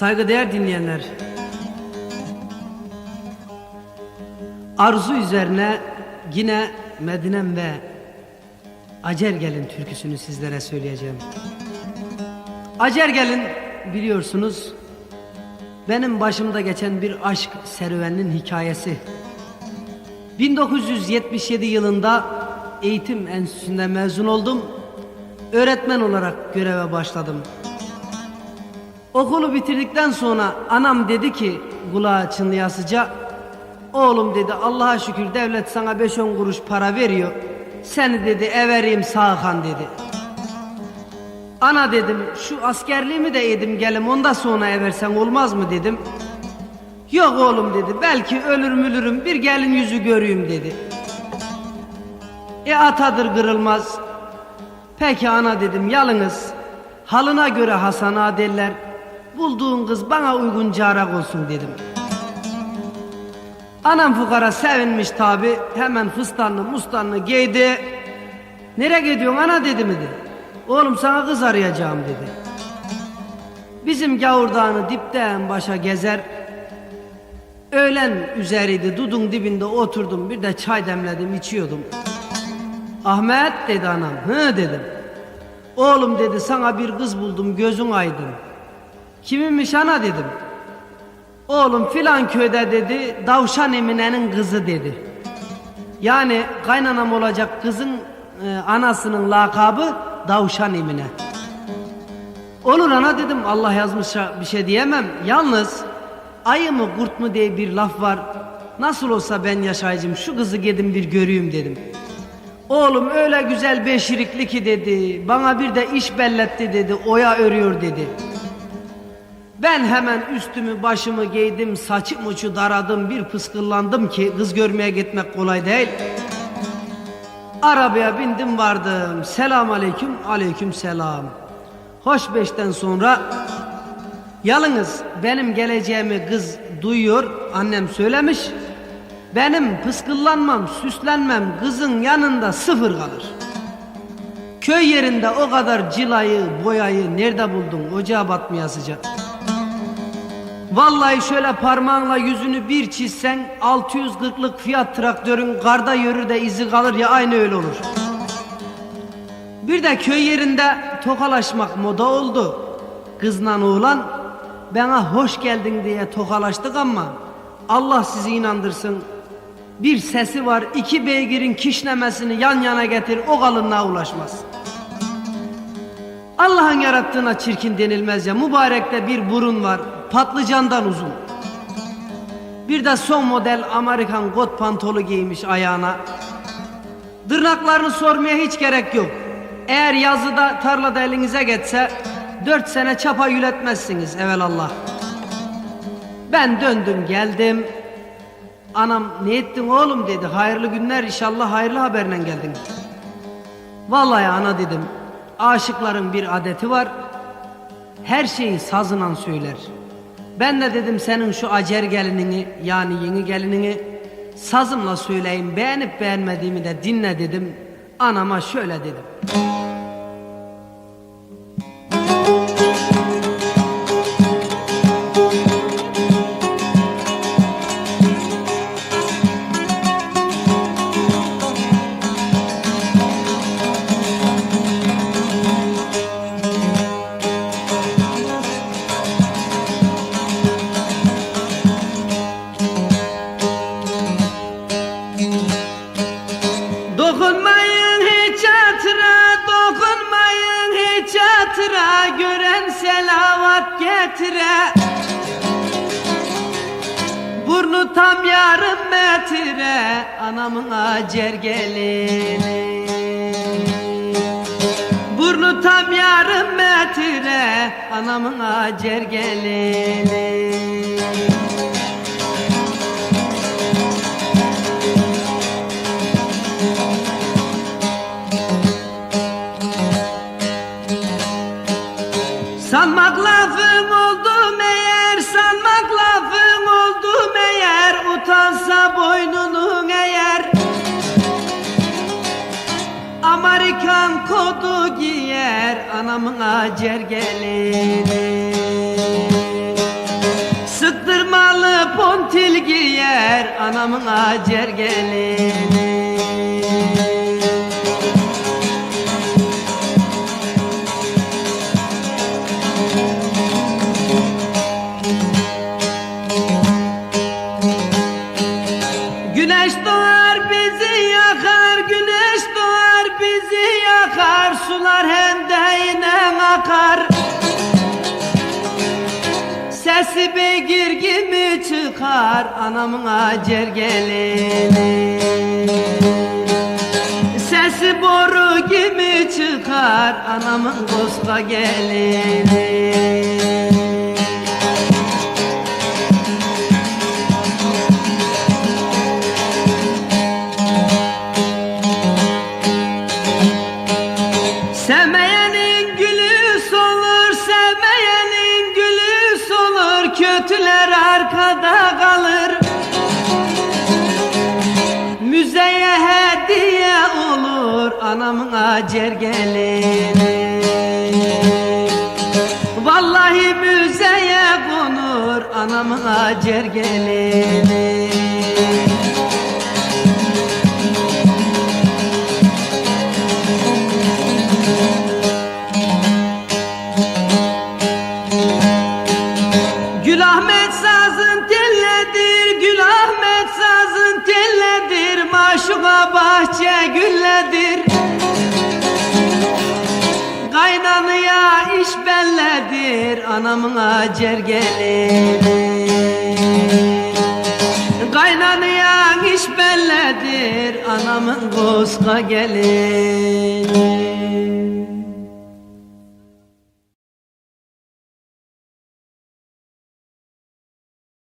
Saygıdeğer dinleyenler, arzu üzerine yine Medinem ve Acergel'in türküsünü sizlere söyleyeceğim. Acergel'in biliyorsunuz benim başımda geçen bir aşk serüveninin hikayesi. 1977 yılında eğitim enstitüsünde mezun oldum. Öğretmen olarak göreve başladım. Okulu bitirdikten sonra anam dedi ki kulağı çınlayasıca Oğlum dedi Allah'a şükür devlet sana 5-10 kuruş para veriyor. Seni dedi evereyim Sağhan dedi. Ana dedim şu askerliğimi de yedim gelim ondan sonra eversen olmaz mı dedim. Yok oğlum dedi belki ölürüm ölürüm bir gelin yüzü göreyim dedi. E atadır kırılmaz. Peki ana dedim yalınız. Halına göre Hasan'a derler. Bulduğun kız bana uygun carak olsun dedim. Anam fukara sevinmiş tabi. Hemen fıstanlı mustanlı giydi. Nereye gidiyorsun ana dedi mi. Oğlum sana kız arayacağım dedi. Bizim gavurdağını dipten başa gezer. Öğlen üzeriydi dudun dibinde oturdum bir de çay demledim içiyordum. Ahmet dedi anam. Hı dedim. Oğlum dedi sana bir kız buldum gözün aydın. Kiminmiş ana dedim. Oğlum filan köyde dedi Davşan Emine'nin kızı dedi. Yani kaynanam olacak kızın e, anasının lakabı Davşan Emine. Olur ana dedim Allah yazmışsa bir şey diyemem. Yalnız ayı mı kurt mu diye bir laf var. Nasıl olsa ben yaşayacağım şu kızı gidin bir göreyim dedim. Oğlum öyle güzel beşirikli ki dedi. Bana bir de iş belletti dedi. Oya örüyor dedi. Ben hemen üstümü başımı giydim, saçım uçu daradım, bir pıskıllandım ki kız görmeye gitmek kolay değil. Arabaya bindim vardım. Selam aleyküm, aleyküm selam. Hoş beşten sonra yalnız benim geleceğimi kız duyuyor, annem söylemiş. Benim pıskıllanmam, süslenmem kızın yanında sıfır kalır. Köy yerinde o kadar cilayı, boyayı nerede buldun ocağa batmaya sıcak. Vallahi şöyle parmağınla yüzünü bir çizsen 640'lık fiyat traktörün karda yürür de izi kalır ya aynı öyle olur. Bir de köy yerinde tokalaşmak moda oldu. Kızla oğlan bana hoş geldin diye tokalaştık ama Allah sizi inandırsın. Bir sesi var iki beygirin kişnemesini yan yana getir o kalınlığa ulaşmaz. Allah'ın yarattığına çirkin denilmez ya mübarekte bir burun var patlıcandan uzun. Bir de son model Amerikan kot pantolu giymiş ayağına. Tırnaklarını sormaya hiç gerek yok. Eğer yazıda tarlada elinize geçse dört sene çapa yületmezsiniz evelallah. Ben döndüm geldim. Anam ne ettin oğlum dedi. Hayırlı günler inşallah hayırlı haberle geldin. Vallahi ana dedim. Aşıkların bir adeti var. Her şeyi sazınan söyler. Ben de dedim senin şu acer gelinini yani yeni gelinini sazımla söyleyeyim beğenip beğenmediğimi de dinle dedim. Anama şöyle dedim. Gören selavat getire. Burnu tam yarım metre Anamın acer gelini. Burnu tam yarım metre Anamın acer gelini anamın acer gelini. Sıktırmalı pontil giyer anamın acer gelini. Sesi beygir gibi çıkar, anamın acer gelini. Sesi boru gibi çıkar, anamın koska gelini. Sevmeyenin anamın acer gelini. Vallahi müzeye konur anamın acer gelini Maşuka bahçe gülledir. Kaynanıya iş belledir, anamın acer gelini. Kaynanıya iş belledir, anamın koska gelin.